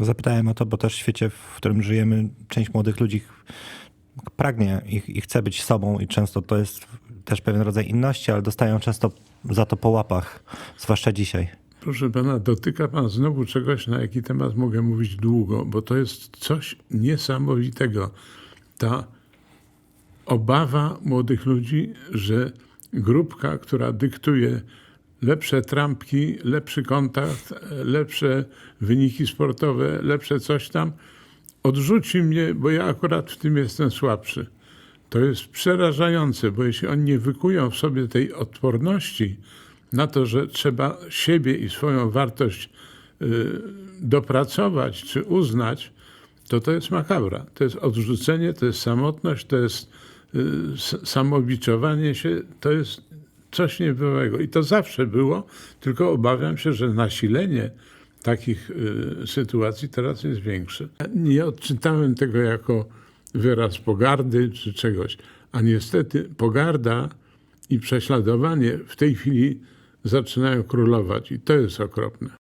Zapytałem o to, bo też w świecie, w którym żyjemy, część młodych ludzi pragnie i, i chce być sobą i często to jest też pewien rodzaj inności, ale dostają często za to po łapach, zwłaszcza dzisiaj. Proszę pana, dotyka pan znowu czegoś, na jaki temat mogę mówić długo, bo to jest coś niesamowitego. Ta obawa młodych ludzi, że grupka, która dyktuje lepsze trampki, lepszy kontakt, lepsze wyniki sportowe, lepsze coś tam, odrzuci mnie, bo ja akurat w tym jestem słabszy. To jest przerażające, bo jeśli oni nie wykują w sobie tej odporności na to, że trzeba siebie i swoją wartość y, dopracować czy uznać, to to jest makabra. To jest odrzucenie, to jest samotność, to jest y, samobiczowanie się, to jest coś niebywałego. I to zawsze było, tylko obawiam się, że nasilenie takich y, sytuacji teraz jest większe. Nie odczytałem tego jako wyraz pogardy czy czegoś, a niestety pogarda i prześladowanie w tej chwili zaczynają królować i to jest okropne.